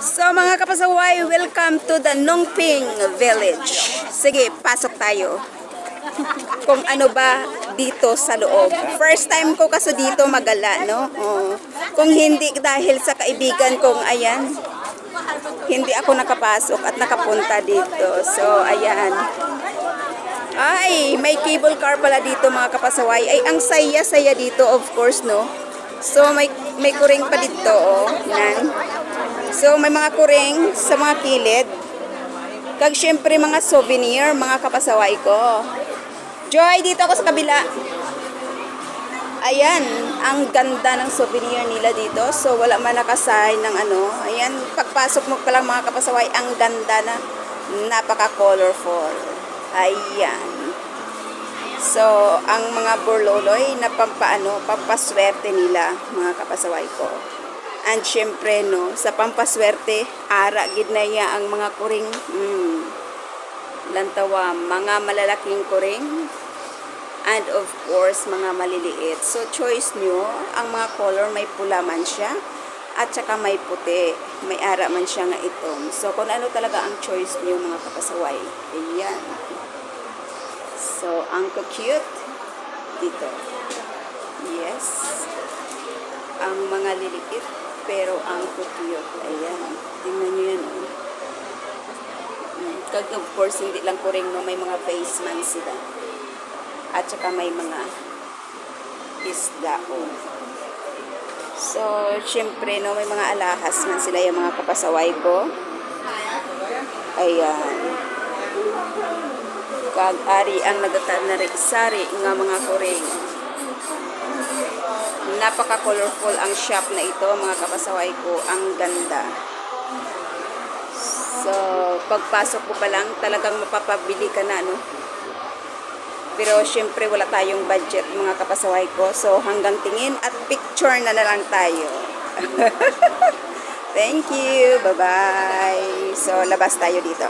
So mga kapasaway, welcome to the Nongping Village. Sige, pasok tayo. Kung ano ba dito sa loob. First time ko kaso dito magala, no? Oo. Kung hindi dahil sa kaibigan kong ayan, hindi ako nakapasok at nakapunta dito. So, ayan. Ay, may cable car pala dito mga kapasaway. Ay, ang saya-saya dito, of course, no? So, may, may kuring pa dito, oh. Nan. So, may mga kuring sa mga kilid. Kag syempre mga souvenir, mga kapasaway ko. Joy, dito ako sa kabila. Ayan, ang ganda ng souvenir nila dito. So, wala man nakasign ng ano. Ayan, pagpasok mo pa lang mga kapasaway, ang ganda na napaka-colorful. Ayan. So, ang mga burloloy na pampaano, pampaswerte nila, mga kapasaway ko. And syempre, no, sa pampaswerte, ara gid na iya ang mga kuring. Mm, lantawa, mga malalaking kuring. And of course, mga maliliit. So, choice nyo, ang mga color may pula man siya. At saka may puti. May ara man siya nga itong. So, kung ano talaga ang choice nyo, mga kapasaway. Ayan. So, ang cute dito. Yes. Ang mga liliit, pero ang cute. Ayan. Tingnan nyo yan. Oh. Mm, Kag of course, hindi lang kuring no, may mga face man sila. At saka may mga isda. Oh. So, syempre, no, may mga alahas man sila yung mga kapasaway ko. Ayan kag ari ang nagatanari sari nga mga kuring. Napaka-colorful ang shop na ito, mga kapasaway ko. Ang ganda. So, pagpasok ko pa lang, talagang mapapabili ka na, no? Pero, syempre, wala tayong budget, mga kapasaway ko. So, hanggang tingin at picture na na lang tayo. Thank you. Bye-bye. So, labas tayo dito.